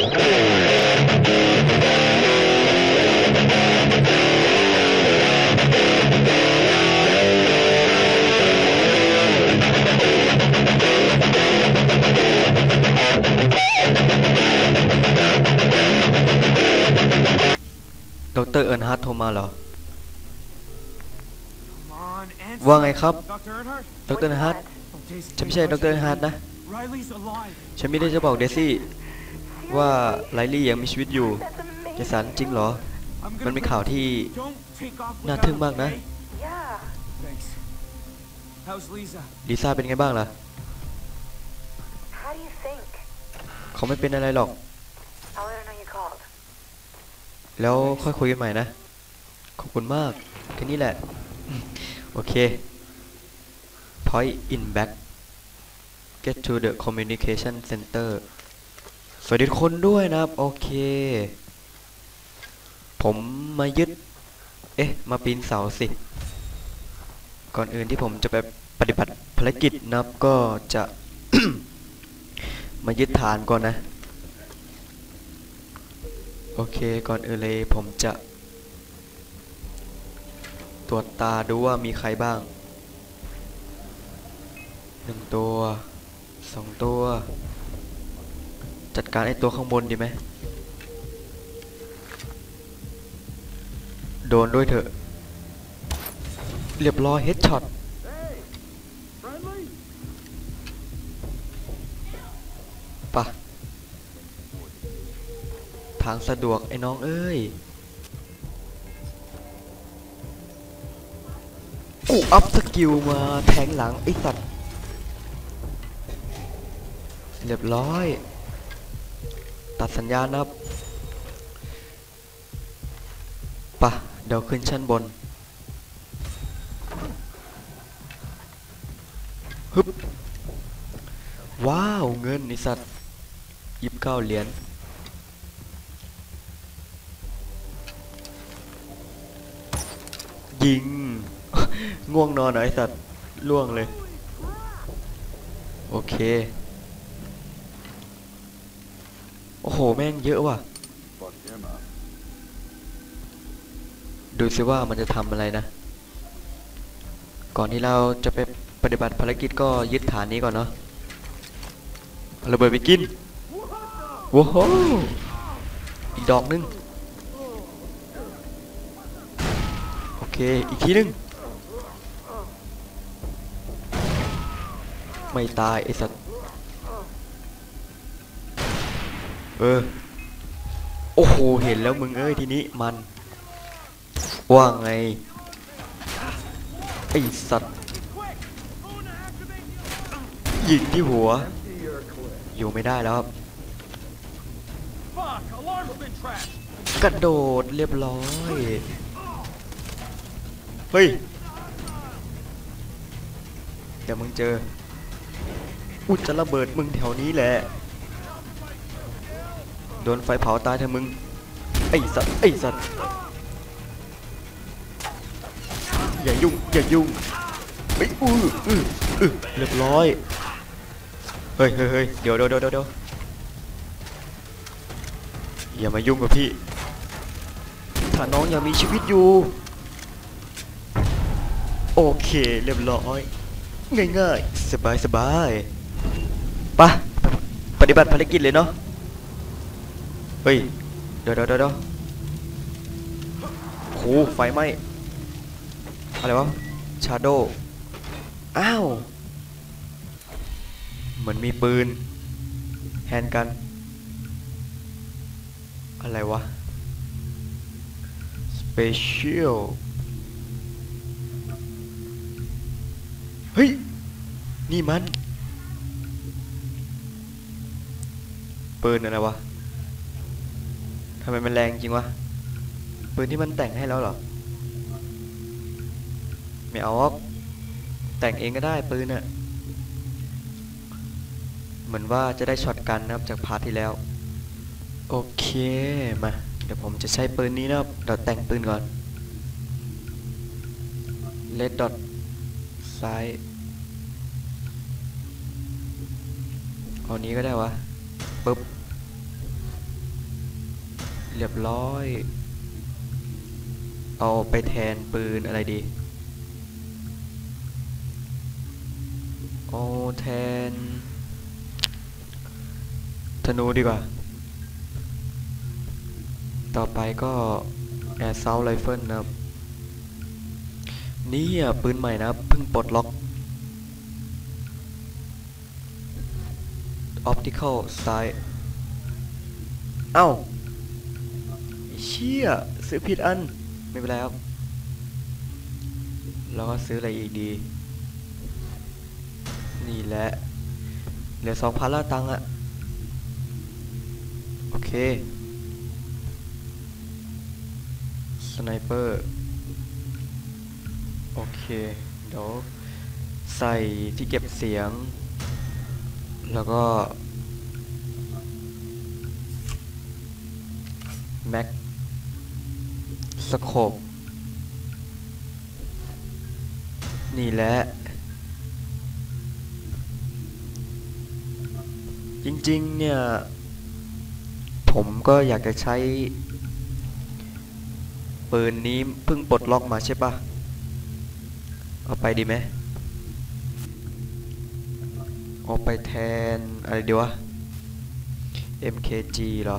ดรเอิร์นฮาร์ทโทรมาเหรอ Come on, answer. ว่าไงครับ Dr. Earnhardt? ดรเอิร์นฮาร์ท Oh, Daisy, ฉันไม่ใช่ดรเอิร์นฮาร์ทนะ Riley's alive. ฉันไม่ได้จะบอกเดซี่ ว่าไลลี่ยังมีชีวิตอยู่เจสันจริงเหรอ มันเป็นข่าวที่น่าทึ่งมากนะลิซ่าเป็นไงบ้างล่ะ เขาไม่เป็นอะไรหรอก แล้วค่อยคุยกันใหม่นะ ขอบคุณมาก แค่นี้แหละ โอเค point in back get to the communication center สวัสดีทุกคนด้วยนะครับ โอเค ผมมายึด เอ๊ะ มาปีนเสาสิ ก่อนอื่นที่ผมจะไปปฏิบัติภารกิจนะครับก็จะ มายึดฐานก่อนนะ โอเค ก่อนอื่นเลยผมจะ ตรวจตาดูว่ามีใครบ้างหนึ่งตัวสองตัว จัดการไอ้ตัวข้างบนดีไหมโดนด้วยเถอะ เรียบร้อยเฮดช็อตปะทางสะดวกไอ้น้องเอ้ยกูอัพสกิลมาแทงหลังไอ้สัตว์ เรียบร้อย ตัดสัญญาณนะครับปะเดี๋ยวขึ้นชั้นบนฮึบว้าวเงินไอ้สัตยิบเก้าเหรียญยิง ง่วงนอนเหรอไอสัตว์ล่วงเลย โอเค โอ้โห แม่งเยอะว่ะ ดูสิว่ามันจะทำอะไรนะ ก่อนที่เราจะไปปฏิบัติภารกิจก็ยึดฐานนี้ก่อนเนาะเอาระเบิดไปกินว้าวอีกดอกหนึง โอเค อีกทีหนึง ไม่ตายไอ้สัตว์ เออ โอ้โห เห็นแล้วมึงเอ้ยทีนี้มัน ว่าไง ไอ้สัตว์ ยิงที่หัว อยู่ไม่ได้แล้วครับ กระโดดเรียบร้อย เฮ้ย เดี๋ยวมึงเจอ อุจจะระเบิดมึงแถวนี้แหละ โดนไฟเผาตายเถอะมึง ไอ้สัตว์ไอ้สัตว์อย่ายุ่งอย่ายุ่งเฮ้อื้ออื้ออือเรียบร้อย เฮ้ยเฮ้ยเฮ้ยเดี๋ยวเดี๋ยวเดี๋ยวเดี๋ยวอย่ามายุ่งกับพี่ ถ้าน้องยังมีชีวิตอยู่ โอเคเรียบร้อย ง่ายๆ สบายสบายปะปฏิบัติภารกิจเลยเนาะ เฮ้ย เดี๋ยวเดี๋ยวเดี๋ยวโหไฟไหมอะไรวะ ชาโดอ้าว เหมือนมีปืน แฮนกัน อะไรวะ Special เฮ้ย นี่มัน ปืนอะไรวะ ทำไมมันแรงจริงวะปืนที่มันแต่งให้แล้วหรอไม่เอาหรอกแต่งเองก็ได้ปืนอะเหมือนว่าจะได้ช็อตกันนะครับจากพาร์ทที่แล้ว โอเคมาเดี๋ยวผมจะใช้ปืนนี้นะครับเดี๋ยวแต่งปืนก่อนเลดดอทซ้ายเอานี้ก็ได้วะปึ๊บ เรียบร้อย เอาไปแทนปืนอะไรดี เอาแทน ธนูดีกว่า ต่อไปก็ Air s o u t Rifle นะครับ นี่ปืนใหม่นะครับ เพิ่งปลดล็อก Optical Sight เอ้าไอ้เชี่ยซื้อผิดอัน ไม่เป็นไรครับแล้วก็ซื้ออะไรอีกดี นี่แหละ เหลือสองพันละตังค์อะโอเค สไนเปอร์ โอเค เดี๋ยวใส่ที่เก็บเสียง แล้วก็แม็ก สโคปนี่แหละ จริงๆ เนี่ย ผมก็อยากจะใช้ ปืนนี้เพิ่งปลดล็อกมาใช่ปะเอาไปดีไหมเอาไปแทน อะไรดีวะ MKG เหรอ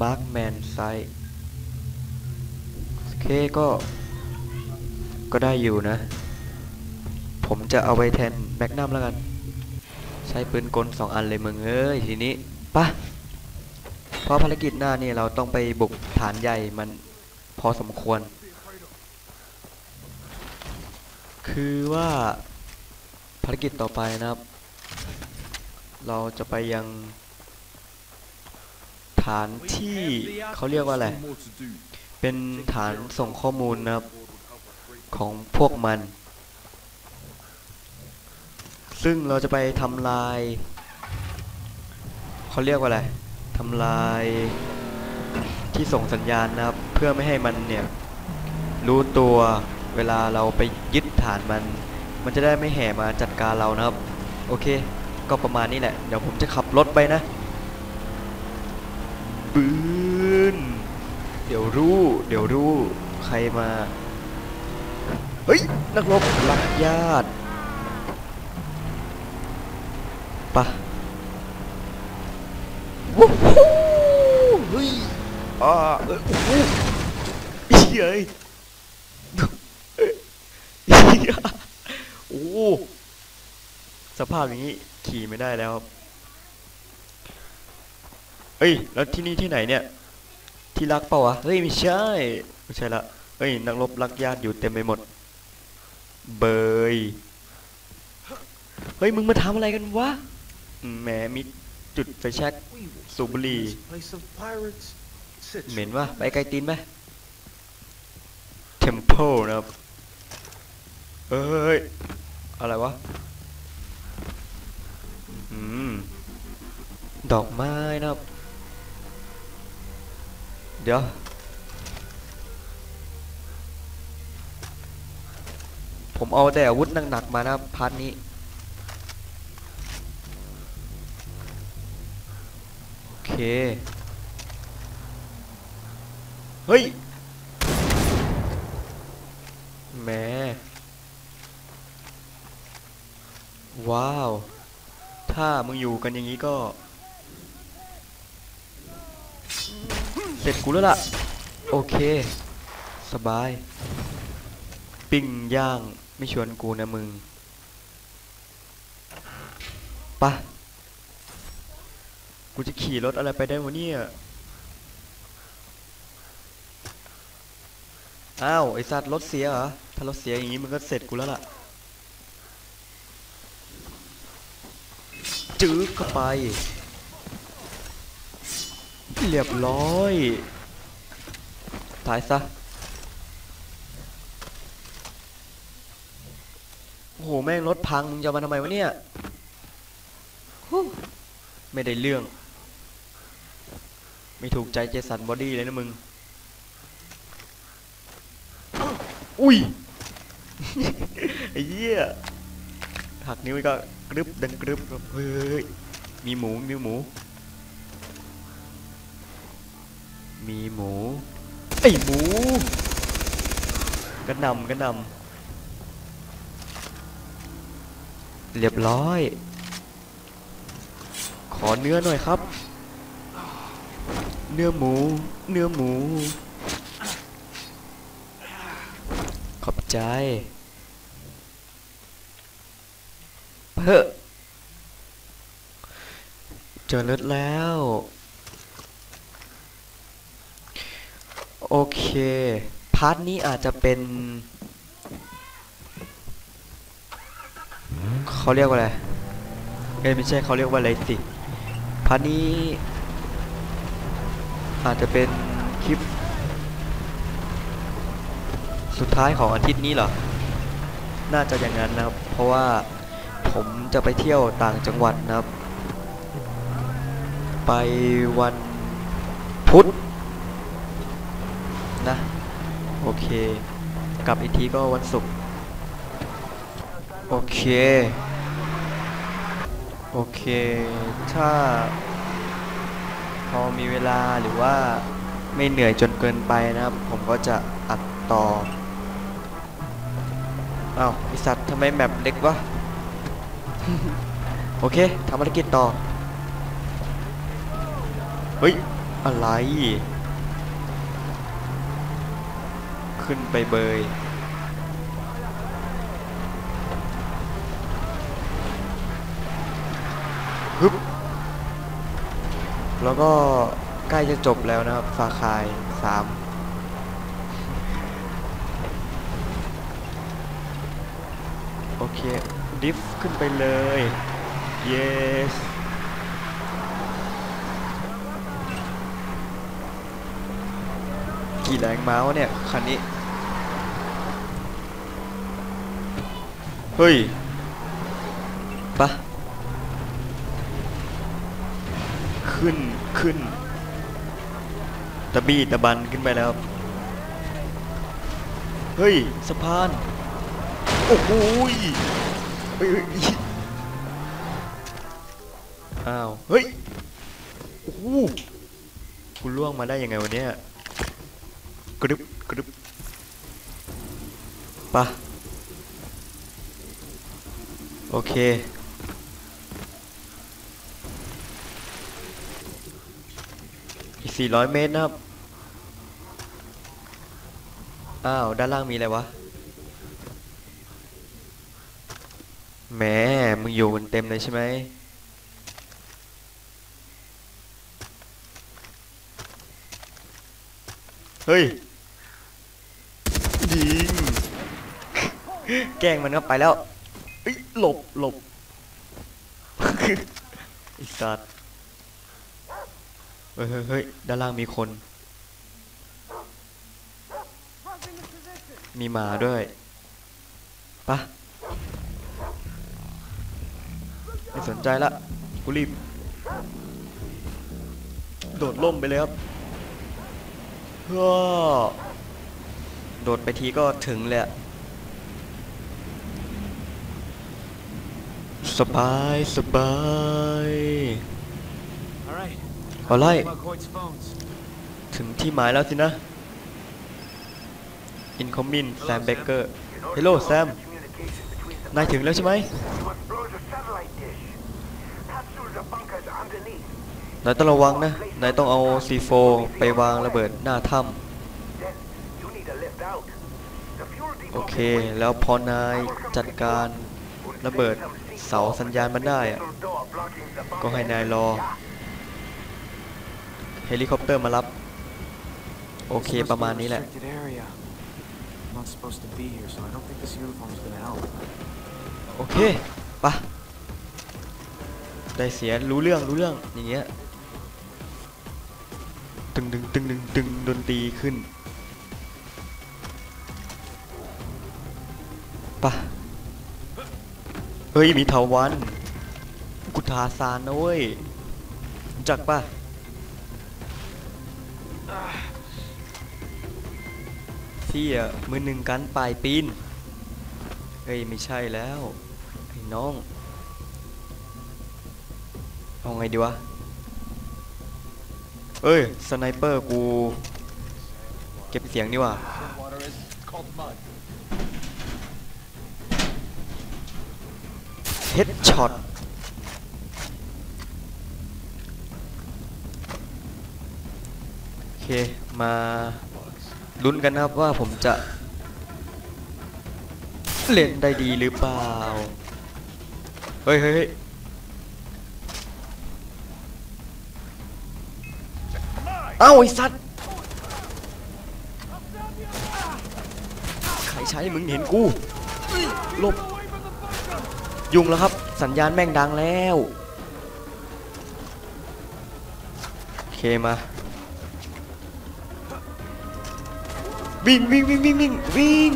Markman Sight โอเคก็ ก็ได้อยู่นะ ผมจะเอาไปแทนแมกนัมแล้วกัน ใช้ปืนกลสองอันเลยมึงเอ้ย ทีนี้ปะเพราะภารกิจหน้านี่เราต้องไปบุกฐานใหญ่มันพอสมควร คือว่าภารกิจต่อไปนะครับ เราจะไปยัง ฐานที่เขาเรียกว่าอะไร เป็นฐานส่งข้อมูลนะครับ ของพวกมัน ซึ่งเราจะไปทำลาย เขาเรียกว่าอะไรทำลายที่ส่งสัญญาณนะครับ เพื่อไม่ให้มันเนี่ย รู้ตัวเวลาเราไปยึดฐานมัน มันจะได้ไม่แห่มาจัดการเรานะครับ โอเค ก็ประมาณนี้แหละ เดี๋ยวผมจะขับรถไปนะ ปืน เดี๋ยวรู้ เดี๋ยวรู้ ใครมา เฮ้ย นักรบลักญาติปะวู้ฮู้เฮ้ยอ่าเออโอ้โหเฮ้ยเหี้ยโอ้สภาพอย่างนี้ขี่ไม่ได้แล้ว เฮ้ย แล้วที่นี่ที่ไหนเนี่ย ที่รักเปล่าวะ เฮ้ย ไม่ใช่ ไม่ใช่ละเฮ้ย นักรบรักญาติอยู่เต็มไปหมด เบย เฮ้ย มึงมาทำอะไรกันวะอืมแหม มีจุดไฟแช็กสูบบุหรี่ Place of pirates. Sit เหม็นวะไปไกลตีนไหม Temple นะครับ เอ้ย อะไรวะ อืม ดอกไม้นะครับ เดี๋ยว ผมเอาแต่อาวุธหนักๆมานะพาร์ทนี้ โอเค เฮ้ยแหมว้าว ถ้ามึงอยู่กันอย่างนี้ก็ เสร็จกูแล้วล่ะ โอเค สบาย ปิ้งย่างไม่ชวนกูนะมึงปะกูจะขี่รถอะไรไปได้วะเนี่ยอ้าวไอสัตว์รถเสียเหรอ ถ้ารถเสียอย่างนี้มันก็เสร็จกูแล้วล่ะ จื้อเข้าไป เรียบร้อย ตายซะ โอ้โห แม่งรถพัง มึงจะเอามาทำไมวะเนี่ยฮู้ไม่ได้เรื่อง ไม่ถูกใจเจสันบอดี้เลยนะมึง อุ้ยไอ้เหี้ยหักนิ้วก็กรึบดังกรึบเฮ้ย มีหมู มีหมู มีหมู ไอยหมูกระหนำกระหนำเรียบร้อย ขอเนื้อหน่อยครับ เนื้อหมู เนื้อหมู ขอบใจเพ้อเจอรถแล้ว โอเค พาร์ทนี้อาจจะเป็นเขาเรียกว่าอะไร เอ้ยไม่ใช่เขาเรียกว่าอะไรสิ พาร์ทนี้ อาจจะเป็นคลิป สุดท้ายของอาทิตย์นี้เหรอ น่าจะอย่างนั้นนะครับ เพราะว่าผมจะไปเที่ยวต่างจังหวัดนะครับ ไปวันพุธนะ โอเค กลับอีกทีก็วันศุกร์โอเค โอเค ถ้า พอมีเวลาหรือว่าไม่เหนื่อยจนเกินไปนะครับ ผมก็จะอัดต่ออ้าวไอสัตว์ทำไมแมปเล็กวะ โอเคทำภารกิจต่อ เฮ้ย อะไร ขึ้นไปเบยฮึบแล้วก็ใกล้จะจบแล้วนะครับฟาคายสามโอเค ดิฟขึ้นไปเลย yes กี่แรงม้าวะเนี่ย คันนี้ เฮ้ยปะขึ้นขึ้นตะบี้ตะบันขึ้นไปแล้วเฮ้ยสะพาน โอ้โหเฮ้ยอ้าว เฮ้ย โอ้โหกูล่วงมาได้ยังไงวันเนี้ยกรึบกรึบปะ โอเค อีก 400 เมตรนะครับ อ้าว ด้านล่างมีอะไรวะ แหม มึงอยู่กันเต็มเลยใช่ไหม เฮ้ย ยิง แกล้งมันก็ไปแล้ว เอ้ยหลบหลบไอ้สัตว์เฮ้ยเฮ้ยเฮ้ยด้านล่างมีคน มีหมาด้วยปะไม่สนใจละกูรีบ โดดล่มไปเลยครับก็โดดไปทีก็ถึงเลยอะ สบายสบาย All right. Alright. About Coit's phones. ถึงที่หมายแล้วสินะ Incoming Sam Baker Hello Sam นายถึงแล้วใช่ไหมนายต้องระวังนะ นายต้องเอา C4 ไปวางระเบิดหน้าถ้ำโอเค แล้วพอนายจัดการระเบิด เสาสัญญาณมันได้อะก็ให้นายรอ เฮลิคอปเตอร์มารับ โอเคประมาณนี้แหละ โอเคปะได้เสียรู้เรื่องรู้เรื่องอย่างเงี้ยตึงดึงตึงดึงตึงดนตรีขึ้นปะ เฮ้ยมีเถาวันกุทาซานนะเว้ยรู้จักปะที่อะมือหนึ่งกันปลายปีนเฮ้ยไม่ใช่แล้วไอ้น้องเอาไงดีวะเอ้ยสไนเปอร์กูเก็บเสียงนี่ว่า เฮดช็อตโอเค มาลุ้นกันนะครับว่าผมจะ เล่นได้ดีหรือเปล่า เฮ้ยเฮ้ยเอ้าไอ้สัตว์ใครใช้มึงเห็นกูลบ ยุ่งแล้วครับ สัญญาณแม่งดังแล้วโอเคมาวิ่งวิ่งวิ่งวิ่งวิ่งวิ่ง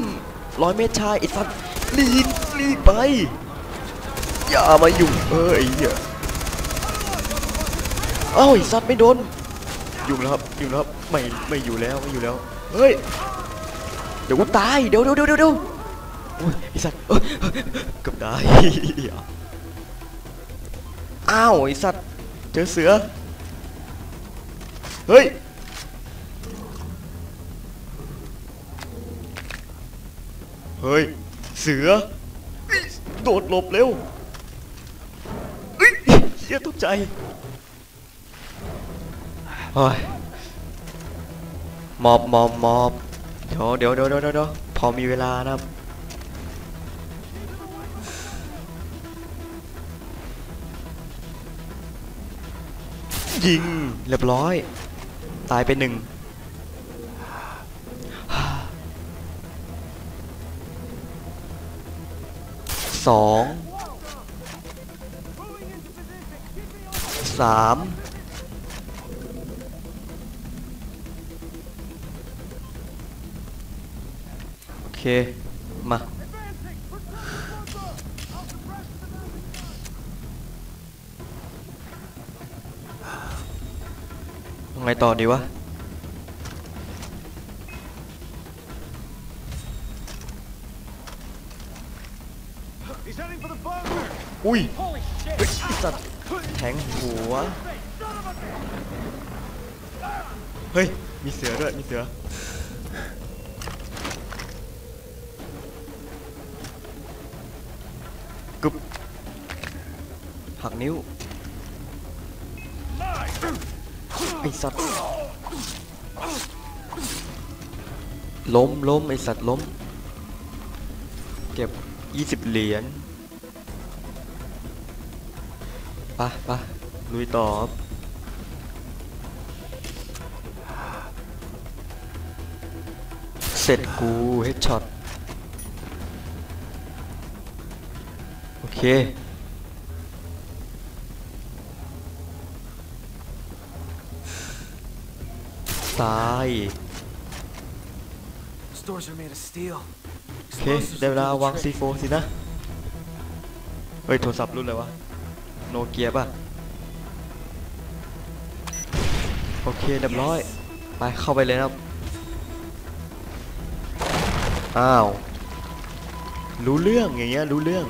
ร้อยเมตรชายไอ้สัตว์รีบรีบไป อย่ามายุ่งเอ้ยไอ้เหี้ยเอ้าไอ้สัตว์ไม่โดนยุ่งแล้วครับยุ่งแล้วครับไม่ไม่อยู่แล้วไม่อยู่แล้วเฮ้ยเดี๋ยวกูตายเดี๋ยวเดี๋ยวเดี๋ยวเดี๋ยวโอ้ยไอ้สัตว์ กือบตายอ้าวไอ้สัตว์เจอเสือ เฮ้ย เฮ้ย เสือ โดดหลบเร็วเฮ้ยเฮียตกใจเฮ้ยหมอบหมอบหมอบเดี๋ยวเดี๋ยวเดี๋ยวเดี๋ยวเดี๋ยวพอมีเวลานะครับ ยิงเรียบร้อย ตายไปหนึ่งสองสามโอเค ไงต่อดีวะ He's heading for the bunker. อุ้ย Holy shit! เฮ้ยไอ้สัตว์แทงหัว เฮ้ย มีเสือด้วย มีเสือ กึบหักนิ้ว ไอสัตว์ล้มล้มไอสัตว์ล้ม เก็บ20เหรียญไปไปลุยต่อบเสร็จกูเฮดช็อต โอเค ตาย Stores are made of steel. โอเคได้เวลาวาง C4 สินะ เฮ้ย โทรศัพท์รุ่นอะไรวะ โนเกียป่ะ โอเคเรียบร้อย ไปเข้าไปเลยนะครับอ้าว รู้เรื่องอย่างเงี้ยรู้เรื่อง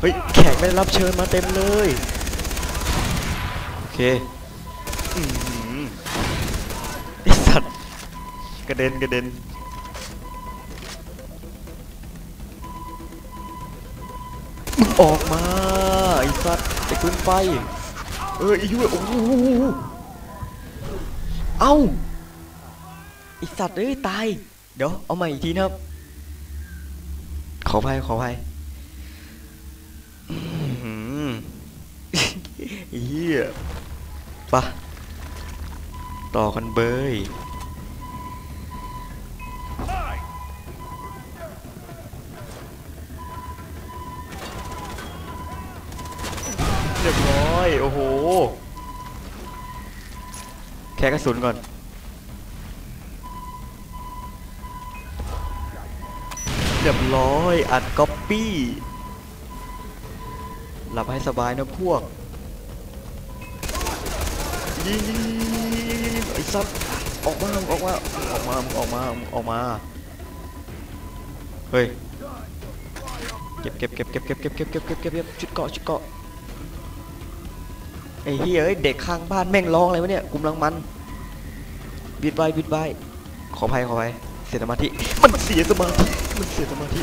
เฮ้ย แขกไม่ได้รับเชิญมาเต็มเลยโอ เคอื้อหือไอสัตว์กระเด็นกระเด็นมึงออกมาไอสัตว์ไอ้ปืนไฟเออไอ้ยุ้ยโอ้โหเอ้าไอสัตว์เอ้ยตายเดี๋ยวเอาใหม่อีกทีนะครับ ขออภัยขออภัยอื้อหือไอ้เฮีย ต่อกันเบยเรียบร้อย โอ้โห แค่กระสุนก่อน เรียบร้อย อัดก๊อปปี้ หลับให้สบายนะพวกยิง อ้สัตว์ออกมาออกมาออกมาออกมาออกมาเฮ้ยเก็บเก็บเก็บเก็บเก็บเก็บเก็บเก็บเก็บเก็บเก็บชุดเกาะชุดเกาะไอ้เฮียเอ้ยเด็กข้างบ้านแม่งร้องอะไรวะเนี่ยกลุ่มลังมันบิดไว้บิดไว้ขออภัยขออภัยเสียสมาธิมันเสียสมาธิมันเสียสมาธิ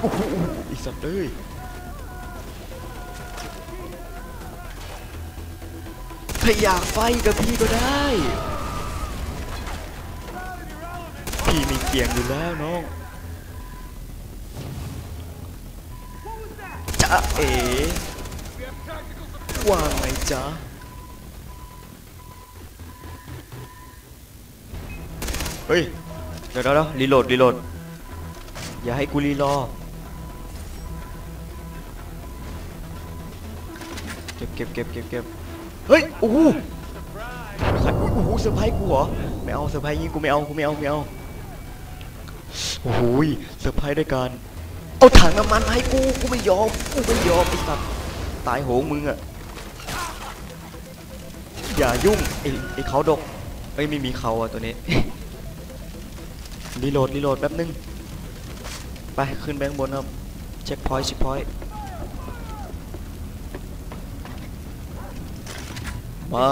โอ้โหอีสัตว์เอ้ยถ้าอยากไฟกับพี่ก็ได้ พี่มีเกียงอยู่แล้วน้องจ๊ะเอ๋ว่าไงจ๊ะเฮ้ยเดี๋ยวเดี๋ยวเดี๋ยวรีโหลดรีโหลด อย่าให้กูรีรอเก็บเก็บเก็บเก็บเก็บเฮ้ย โอ้โหใครโอ้โหเซอร์ไพรส์กูเหรอ ไม่เอาเซอร์ไพรส์ยิงกูไม่เอา กูไม่เอา ไม่เอา โอ้โหยเซอร์ไพรส์ด้วยการเอาถังน้ำมันมาให้กูกูไม่ยอมกูไม่ยอมไอ้สัตว์ตายโหงมึงอะอย่ายุ่งไอ้ไอ้เขาดกเอ้ยไม่มีเขาอะตัวนี้รีโหลดรีโหลดแป๊บนึงไปขึ้นไปข้างบนครับเช็คพอยต์เช็คพอยต์มา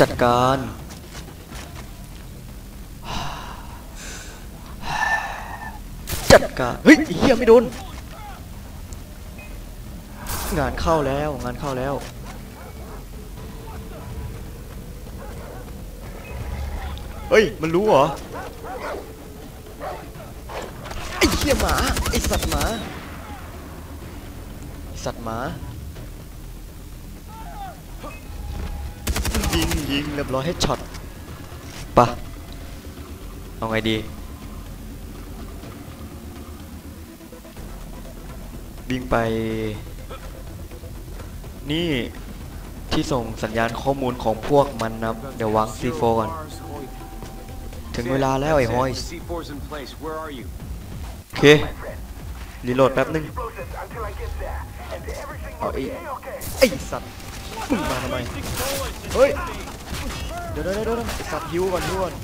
จัดการ จัดการ เฮ้ยไอ้เฮียไม่โดน งานเข้าแล้ว งานเข้าแล้ว เฮ้ย มันรู้เหรอ ไอ้เหี้ยหมา ไอ้สัตว์หมาไอ้สัตว์หมา ยิงยิงเรียบร้อยให้ช็อตปะเอาไงดีวิ่งไป นี่ที่ส่งสัญญาณข้อมูลของพวกมันนะเดี๋ยววาง C4 ก่อนถึงเวลาแล้วไอ้ฮอย C4's in place. Where are you? โอเครีโหลดแป๊บนึง Explosives until I get there. And everything Oh, will be eh. okay. ไอ้สัตว์มึงมาทำไมเฮ้ยเดี๋ยวเดี๋ยวเดี๋ยวเดี๋ยวไอ้สัตว์ฮิวก่อนฮิวก่อน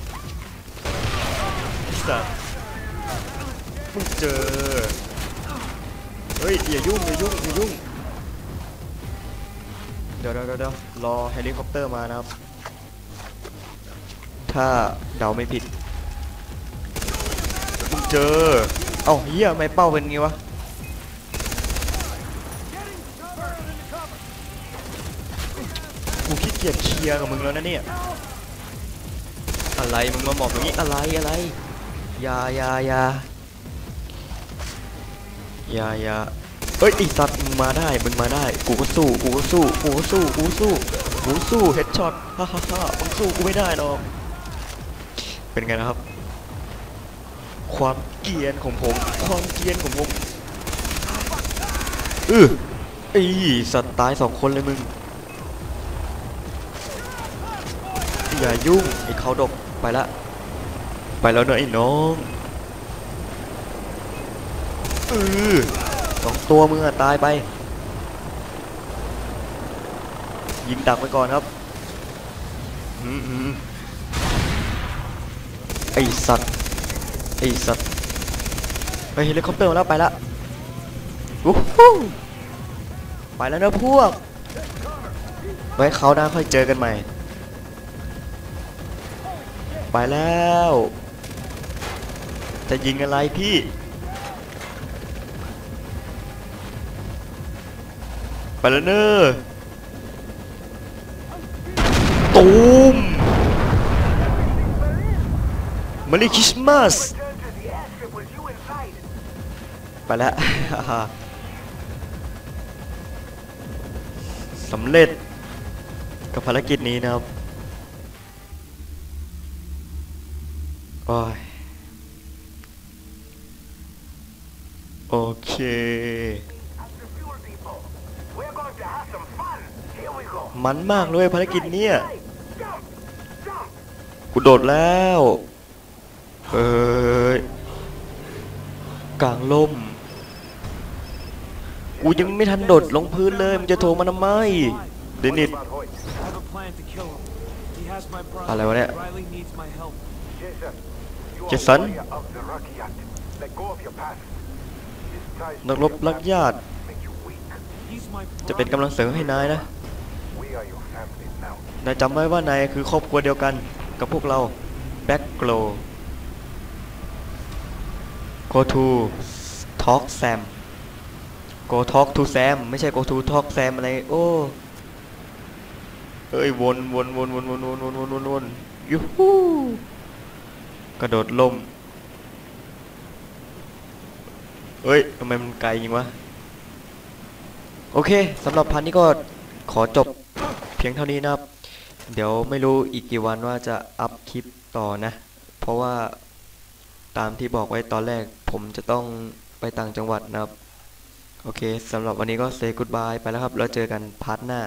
ไอ้สัตว์มึงเจอเฮ้ยอย่ายุ่งอย่ายุ่งอย่ายุ่งเดี๋ยวเดี๋ยวเดี๋ยวรอเฮลิคอปเตอร์มานะครับ ถ้าเดาไม่ผิดมึงเจอเอ้าเฮียทำไม่เป้าเป็นงี้วะกูขี้เกียจเคลียร์กับมึงแล้วนะเนี่ย อะไรมึงมาบอกอย่างนี้อะไรอะไรยายายายายาเอ้ยไอีสัตว์มึงมาได้มึงมาได้กูก็สู้กูก็สู้กูก็สู้กูก็สู้กูสู้เฮดช็อตฮ่าฮ่าฮ่ามึงสู้กูไม่ได้หรอกเป็นไงนะครับ ความเกียนของผม ความเกียนของผมเออไอสัตว์ตายสองคนเลยมึงอย่ายุ่งไอเขาดก ไปละ ไปแล้วเนอะไอ้น้องเออสองตัวมึงอะตายไป ยิงดักไปก่อนครับอืมอืมไอสัตว์ไอสัตว์ไปเฮลิคอปเตอร์มาแล้วไปละวู้ฮู้ไปแล้วนะพวก ไว้เขาหน้าค่อยเจอกันใหม่ ไปแล้ว จะยิงอะไรพี่ ไปแล้วเนอะตูมมารีคริสต์มาสไปแล้วสำเร็จกับภารกิจนี้นะครับ โอ้ยโอเค After fuel depot. We're going to have some fun. Here we go. มันมากเลยภารกิจเนี้ย Right. Jump. Jump. กูโดดแล้วเอ้ยกลางล่มกูยังไม่ทันโดดลงพื้นเลยมันจะโทรมาทำไมเดนิส About Hoyt. I have a plan to kill him. He has my brother. อะไรวะเนี่ย เจสันนักรบรักญาติ จะเป็นกำลังเสริมให้นายนะ นายจำไว้ว่านายคือครอบครัวเดียวกันกับพวกเราแบ็กโกลโกทูทอกแซมโกทอกทูแซมไม่ใช่โกทูทอกแซมอะไร โอ้เอ้ยวนวนวนวนวนวนวนวนวนวนยูฮู กระโดดล่มเอ้ยทำไมมันไกลจริงวะ โอเคสำหรับพันนี้ก็ขอจบเพียงเท่านี้นะครับ เดี๋ยวไม่รู้อีกกี่วันว่าจะอัพคลิปต่อนะ เพราะว่าตามที่บอกไว้ตอนแรกผมจะต้องไปต่างจังหวัดนะครับ โอเคสำหรับวันนี้ก็เซ y กู d บายไปแล้วครับ แล้วเจอกันพาร์ทหน้า